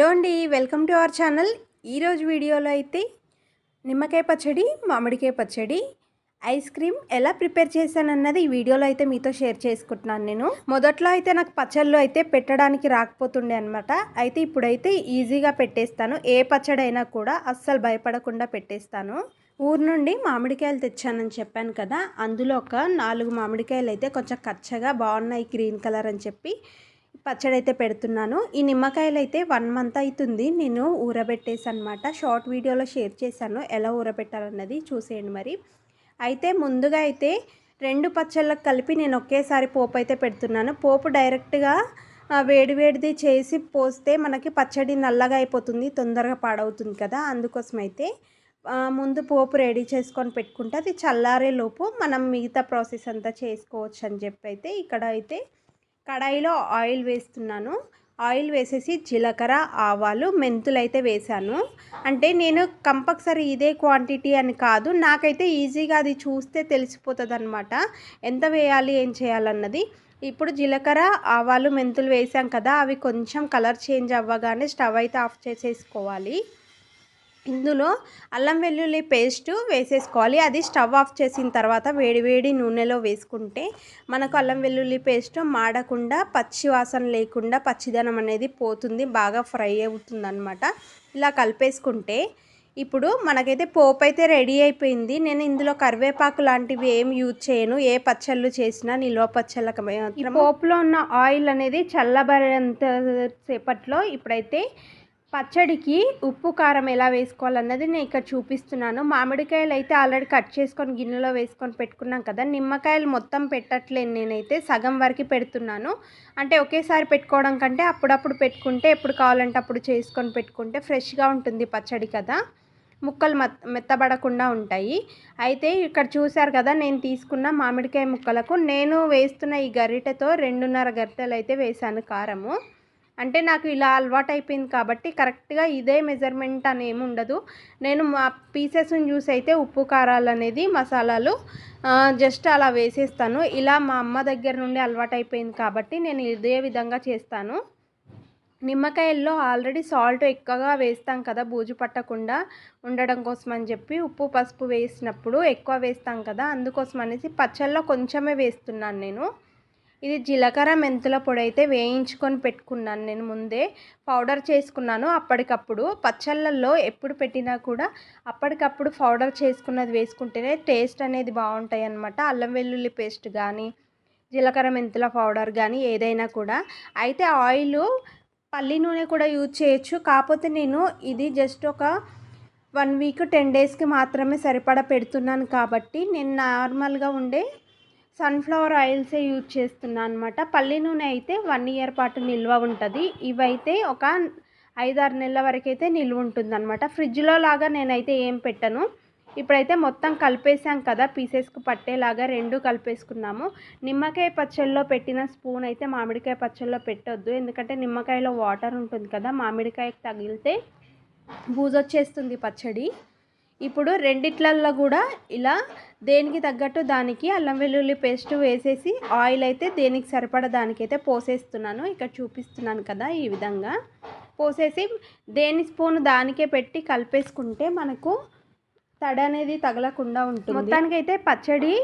Hello అండి welcome to our channel. ఈరోజు వీడియోలో అయితే నిమ్మకాయ పచ్చడి మామిడికాయ పచ్చడి ఐస్ క్రీమ్ ఎలా ప్రిపేర్ చేశానన్నది ఈ వీడియోలో అయితే మీతో షేర్ చేసుకుంటున్నాను నేను. మొదట్లో అయితే నాకు పచ్చళ్ళు అయితే పెట్టడానికి రాకపోతుండే అనమాట అయితే ఇప్పుడైతే ఈజీగా పెట్టేస్తాను. ఏ పచ్చడి అయినా కూడా అస్సలు భయపడకుండా పెట్టేస్తాను. ఊరు నుండి మామిడికాయలు తెచ్చానని చెప్పాను కదా అందులో ఒక నాలుగు మామిడికాయలు అయితే కొంచెం కచ్చగా బాగున్నాయి గ్రీన్ కలర్ అని చెప్పి. పచ్చడి అయితే పెడుతున్నాను. ఈ నిమ్మకాయలు అయితే వన్ మంత్ అవుతుంది నేను ఊరబెట్టేసి అనమాట షార్ట్ వీడియోలో షేర్ చేశాను. ఎలా ఊరబెట్టాలన్నది చూసేయండి మరి. అయితే ముందుగా అయితే రెండు పచ్చళ్ళకు కలిపి నేను ఒకేసారి పోపు అయితే పెడుతున్నాను. పోపు డైరెక్ట్గా వేడివేడిది చేసి పోస్తే మనకి పచ్చడి నల్లగా అయిపోతుంది తొందరగా పాడవుతుంది కదా. అందుకోసం అయితే ముందు పోపు రెడీ చేసుకొని పెట్టుకుంటే అది చల్లారే లోపు మనం మిగతా ప్రాసెస్ అంతా చేసుకోవచ్చు అని చెప్పి అయితే ఇక్కడ అయితే కడాయిలో ఆయిల్ వేస్తున్నాను. ఆయిల్ వేసేసి జీలకర్ర ఆవాలు మెంతులు అయితే వేశాను అంటే నేను కంపల్సరీ ఇదే క్వాంటిటీ అని కాదు. నాకైతే ఈజీగా అది చూస్తే తెలిసిపోతుంది అనమాట ఎంత వేయాలి ఏం చేయాలన్నది. ఇప్పుడు జీలకర్ర ఆవాలు మెంతులు వేసాం కదా అవి కొంచెం కలర్ చేంజ్ అవ్వగానే స్టవ్ అయితే ఆఫ్ చేసేసుకోవాలి. ఇందులో అల్లం వెల్లుల్లి పేస్ట్ వేసేసుకోవాలి. అది స్టవ్ ఆఫ్ చేసిన తర్వాత వేడివేడి నూనెలో వేసుకుంటే మనకు అల్లం వెల్లుల్లి పేస్ట్ మాడకుండా పచ్చి వాసన లేకుండా పచ్చిదనం అనేది పోతుంది బాగా ఫ్రై అవుతుంది అనమాట ఇలా కలిపేసుకుంటే ఇప్పుడు మనకైతే పోపు అయితే రెడీ అయిపోయింది. నేను ఇందులో కరివేపాకు లాంటివి ఏం యూజ్ చేయను. ఏ పచ్చళ్ళు చేసినా నిల్వ పచ్చళ్ళకి పోపులో ఉన్న ఆయిల్ అనేది చల్లబరేంత సేపట్లో ఇప్పుడైతే పచ్చడికి ఉప్పు కారం ఎలా వేసుకోవాలన్నది నేను ఇక్కడ చూపిస్తున్నాను. మామిడికాయలు అయితే ఆల్రెడీ కట్ చేసుకొని గిన్నెలో వేసుకొని పెట్టుకున్నాం కదా. నిమ్మకాయలు మొత్తం పెట్టట్లేను నేనైతే సగం వరకు పెడుతున్నాను. అంటే ఒకేసారి పెట్టుకోవడం కంటే అప్పుడప్పుడు పెట్టుకుంటే ఎప్పుడు కావాలంటే అప్పుడు చేసుకొని పెట్టుకుంటే ఫ్రెష్గా ఉంటుంది పచ్చడి కదా. ముక్కలు మెత్త మెత్తబడకుండా ఉంటాయి. అయితే ఇక్కడ చూశారు కదా నేను తీసుకున్న మామిడికాయ ముక్కలకు నేను వేస్తున్న ఈ గరిటెతో రెండున్నర గరిటెలు అయితే వేశాను కారము. అంటే నాకు ఇలా అలవాటు అయిపోయింది కాబట్టి కరెక్ట్గా ఇదే మెజర్మెంట్ అని ఏమి ఉండదు. నేను మా పీసెస్ని చూసి అయితే ఉప్పు కారాలు అనేది మసాలాలు జస్ట్ అలా వేసేస్తాను. ఇలా మా అమ్మ దగ్గర నుండి అలవాటు అయిపోయింది కాబట్టి నేను ఇదే విధంగా చేస్తాను. నిమ్మకాయల్లో ఆల్రెడీ సాల్ట్ ఎక్కువగా వేస్తాం కదా బూజు పట్టకుండా ఉండడం కోసం అని చెప్పి ఉప్పు పసుపు వేసినప్పుడు ఎక్కువ వేస్తాం కదా అందుకోసం అనేసి పచ్చళ్ళలో కొంచెమే వేస్తున్నాను నేను. ఇది జీలకర్ర మెంతుల పొడి అయితే వేయించుకొని పెట్టుకున్నాను నేను ముందే. పౌడర్ చేసుకున్నాను అప్పటికప్పుడు. పచ్చళ్ళల్లో ఎప్పుడు పెట్టినా కూడా అప్పటికప్పుడు పౌడర్ చేసుకున్నది వేసుకుంటేనే టేస్ట్ అనేది బాగుంటాయి అన్నమాట అల్లం వెల్లుల్లి పేస్ట్ కానీ జీలకర్ర మెంతుల పౌడర్ కానీ ఏదైనా కూడా. అయితే ఆయిల్ పల్లి నూనె కూడా యూజ్ చేయొచ్చు. కాకపోతే నేను ఇది జస్ట్ ఒక వన్ వీక్ టెన్ డేస్కి మాత్రమే సరిపడా పెడుతున్నాను కాబట్టి నేను నార్మల్గా ఉండే సన్ఫ్లవర్ ఆయిల్సే యూజ్ చేస్తున్నాను అనమాట పల్లి నూనె అయితే వన్ ఇయర్ పాటు నిల్వ ఉంటుంది. ఇవైతే ఒక ఐదారు నెలల వరకు అయితే నిల్వ ఉంటుంది అనమాట ఫ్రిడ్జ్లో లాగా నేనైతే ఏం పెట్టను. ఇప్పుడైతే మొత్తం కలిపేసాం కదా పీసెస్కి పట్టేలాగా రెండు కలిపేసుకున్నాము. నిమ్మకాయ పచ్చళ్ళలో పెట్టిన స్పూన్ అయితే మామిడికాయ పచ్చళ్ళలో పెట్టొద్దు. ఎందుకంటే నిమ్మకాయలో వాటర్ ఉంటుంది కదా మామిడికాయకి తగిలితే బూజొచ్చేస్తుంది పచ్చడి. ఇప్పుడు రెండిట్లల్లో కూడా ఇలా దేనికి తగ్గట్టు దానికి అల్లం వెల్లుల్లి పేస్ట్ వేసేసి ఆయిల్ అయితే దేనికి సరిపడ దానికైతే పోసేస్తున్నాను. ఇక్కడ చూపిస్తున్నాను కదా ఈ విధంగా. పోసేసి దేని స్పూన్ దానికే పెట్టి కలిపేసుకుంటే మనకు తడి అనేది తగలకుండా ఉంటుంది. మొత్తానికైతే పచ్చడి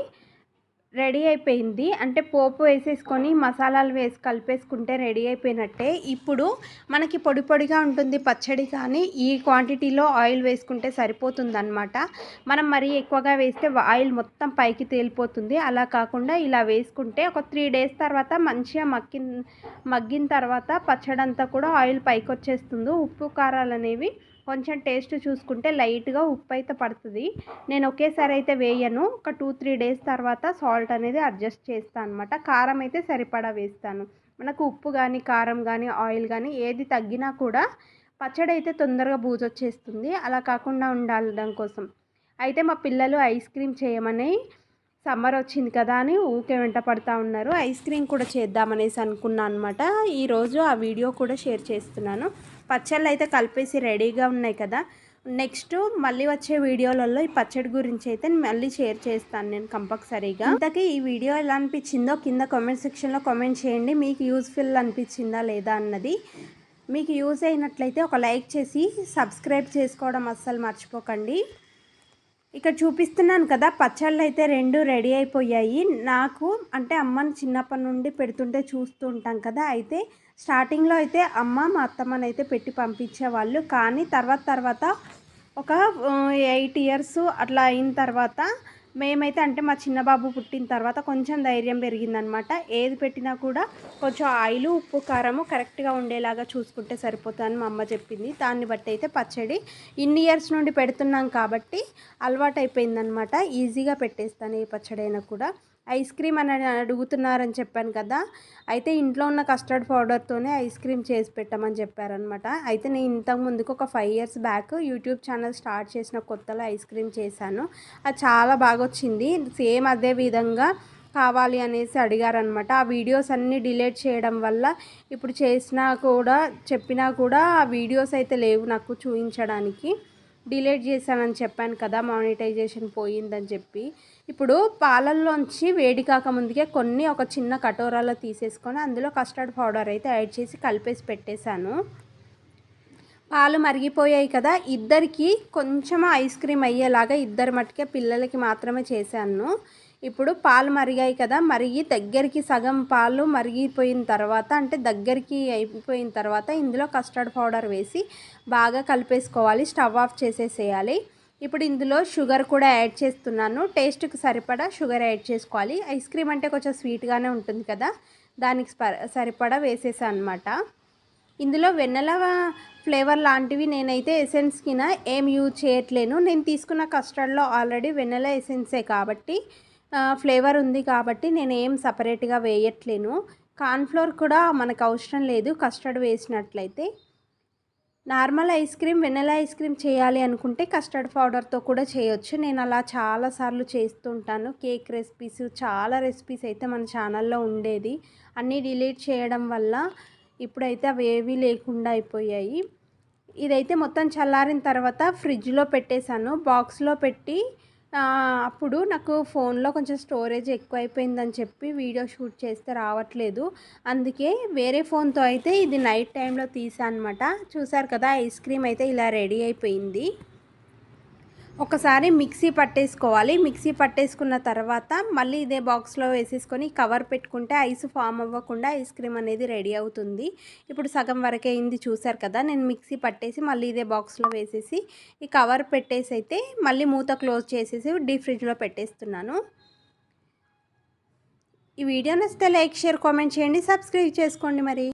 రెడీ అయిపోయింది. అంటే పోపు వేసేసుకొని మసాలాలు వేసి కలిపేసుకుంటే రెడీ అయిపోయినట్టే. ఇప్పుడు మనకి పొడి పొడిగా ఉంటుంది పచ్చడి కానీ ఈ క్వాంటిటీలో ఆయిల్ వేసుకుంటే సరిపోతుందనమాట మనం మరీ ఎక్కువగా వేస్తే ఆయిల్ మొత్తం పైకి తేలిపోతుంది. అలా కాకుండా ఇలా వేసుకుంటే ఒక త్రీ డేస్ తర్వాత మంచిగా మగ్గిన మగ్గిన తర్వాత పచ్చడి అంతా కూడా ఆయిల్ పైకి వచ్చేస్తుంది ఉప్పు కారాలు అనేవి కొంచెం టేస్ట్ చూసుకుంటే లైట్గా ఉప్పు అయితే పడుతుంది. నేను ఒకేసారి అయితే వేయను. ఒక టూ త్రీ డేస్ తర్వాత సాల్ట్ అనేది అడ్జస్ట్ చేస్తాను అనమాట కారం అయితే సరిపడా వేస్తాను. మనకు ఉప్పు కానీ కారం కానీ ఆయిల్ కానీ ఏది తగ్గినా కూడా పచ్చడి అయితే తొందరగా బూజొచ్చేస్తుంది. అలా కాకుండా ఉండడం కోసం. అయితే మా పిల్లలు ఐస్ క్రీమ్ చేయమని సమ్మర్ వచ్చింది కదా అని ఊకే వెంట పడుతూ ఉన్నారు. ఐస్ క్రీమ్ కూడా చేద్దామనేసి అనుకున్నాను అనమాట ఈరోజు ఆ వీడియో కూడా షేర్ చేస్తున్నాను. పచ్చళ్ళు అయితే కలిపేసి రెడీగా ఉన్నాయి కదా. నెక్స్ట్ మళ్ళీ వచ్చే వీడియోలలో ఈ పచ్చడి గురించి అయితే మళ్ళీ షేర్ చేస్తాను నేను కంపల్సరీగా. ఇంతకీ ఈ వీడియో ఎలా అనిపించిందో కింద కామెంట్ సెక్షన్లో కామెంట్ చేయండి. మీకు యూస్ఫుల్ అనిపించిందా లేదా అన్నది. మీకు యూజ్ అయినట్లయితే ఒక లైక్ చేసి సబ్స్క్రైబ్ చేసుకోవడం అస్సలు మర్చిపోకండి. ఇక్కడ చూపిస్తున్నాను కదా పచ్చళ్ళు అయితే రెండు రెడీ అయిపోయాయి. నాకు అంటే అమ్మని చిన్నప్పటి నుండి పెడుతుంటే చూస్తూ ఉంటాం కదా అయితే స్టార్టింగ్లో అయితే అమ్మ మా అత్తమ్మని అయితే పెట్టి పంపించేవాళ్ళు. కానీ తర్వాత తర్వాత ఒక ఎయిట్ ఇయర్స్ అట్లా అయిన తర్వాత మేమైతే అంటే మా చిన్న బాబు పుట్టిన తర్వాత కొంచెం ధైర్యం పెరిగిందనమాట. ఏది పెట్టినా కూడా కొంచెం ఆయిల్ ఉప్పు కారము కరెక్ట్గా ఉండేలాగా చూసుకుంటే సరిపోతుందని మా అమ్మ చెప్పింది. దాన్ని బట్టి అయితే పచ్చడి ఇన్ని ఇయర్స్ నుండి పెడుతున్నాం కాబట్టి అలవాటు అయిపోయిందనమాట ఈజీగా పెట్టేస్తాను ఏ పచ్చడైనా కూడా. ఐస్ క్రీమ్ అని అడుగుతున్నారని చెప్పాను కదా అయితే ఇంట్లో ఉన్న కస్టర్డ్ పౌడర్తోనే ఐస్ క్రీమ్ చేసి పెట్టమని చెప్పారనమాట అయితే నేను ఇంతకు ముందుకు ఒక five years back YouTube channel start చేసిన కొత్తలో ఐస్ క్రీమ్ చేశాను. అది చాలా బాగా వచ్చింది. సేమ్ అదే విధంగా కావాలి అనేసి అడిగారనమాట ఆ వీడియోస్ అన్నీ డిలీట్ చేయడం వల్ల ఇప్పుడు చేసినా కూడా చెప్పినా కూడా ఆ వీడియోస్ అయితే లేవు నాకు చూపించడానికి డిలేట్ చేశానని చెప్పాను కదా మానిటైజేషన్ పోయిందని చెప్పి. ఇప్పుడు పాలల్లోంచి వేడి కాక ముందుకే కొన్ని ఒక చిన్న కటోరాలో తీసేసుకొని అందులో కస్టర్డ్ పౌడర్ అయితే యాడ్ చేసి కలిపేసి పెట్టేశాను. పాలు మరిగిపోయాయి కదా ఇద్దరికి కొంచెం ఐస్ క్రీమ్ అయ్యేలాగా ఇద్దరు మట్టుకే పిల్లలకి మాత్రమే చేశాను. ఇప్పుడు పాలు మరిగాయి కదా మరిగి దగ్గరికి సగం పాలు మరిగిపోయిన తర్వాత అంటే దగ్గరికి అయిపోయిన తర్వాత ఇందులో కస్టర్డ్ పౌడర్ వేసి బాగా కలిపేసుకోవాలి స్టవ్ ఆఫ్ చేసేసేయాలి. ఇప్పుడు ఇందులో షుగర్ కూడా యాడ్ చేస్తున్నాను. టేస్ట్కి సరిపడా షుగర్ యాడ్ చేసుకోవాలి. ఐస్ క్రీమ్ అంటే కొంచెం స్వీట్గానే ఉంటుంది కదా దానికి సరిపడా వేసేసాను అనమాట ఇందులో వెన్నెల ఫ్లేవర్ లాంటివి నేనైతే ఎసెన్స్కిన ఏం యూజ్ చేయట్లేను. నేను తీసుకున్న కస్టర్డ్లో ఆల్రెడీ వెన్నెల ఎసెన్సే కాబట్టి ఫ్లేవర్ ఉంది కాబట్టి నేను ఏం సపరేట్గా వేయట్లేను. కార్న్ఫ్లోర్ కూడా మనకు అవసరం లేదు కస్టర్డ్ వేసినట్లయితే. Normal ice cream vanilla ice cream చేయాలి అనుకుంటే కస్టర్డ్ పౌడర్తో కూడా చేయొచ్చు. నేను అలా చాలాసార్లు చేస్తుంటాను కేక్ రెసిపీస్ చాలా రెసిపీస్ అయితే మన ఛానల్లో ఉండేది. అన్నీ డిలీట్ చేయడం వల్ల ఇప్పుడైతే అవి ఏవీ లేకుండా అయిపోయాయి. ఇదైతే మొత్తం చల్లారిన తర్వాత ఫ్రిడ్జ్లో పెట్టేశాను. బాక్స్లో పెట్టి అప్పుడు నాకు ఫోన్లో కొంచెం స్టోరేజ్ ఎక్కువైపోయిందని చెప్పి వీడియో షూట్ చేస్తే రావట్లేదు. అందుకే వేరే ఫోన్తో అయితే ఇది నైట్ టైంలో తీసా అనమాట చూసారు కదా ఐస్ క్రీమ్ అయితే ఇలా రెడీ అయిపోయింది. ఒకసారి మిక్సీ పట్టేసుకోవాలి. మిక్సీ పట్టేసుకున్న తర్వాత మళ్ళీ ఇదే బాక్స్లో వేసేసుకొని కవర్ పెట్టుకుంటే ఐస్ ఫామ్ అవ్వకుండా ఐస్ క్రీమ్ అనేది రెడీ అవుతుంది. ఇప్పుడు సగం వరకే అయింది చూసారు కదా నేను మిక్సీ పట్టేసి మళ్ళీ ఇదే బాక్స్లో వేసేసి ఈ కవర్ పెట్టేసి అయితే మళ్ళీ మూత క్లోజ్ చేసేసి డీప్ ఫ్రిడ్జ్లో పెట్టేస్తున్నాను. ఈ వీడియో నచ్చితే లైక్ షేర్ కామెంట్ చేయండి. సబ్స్క్రైబ్ చేసుకోండి మరి.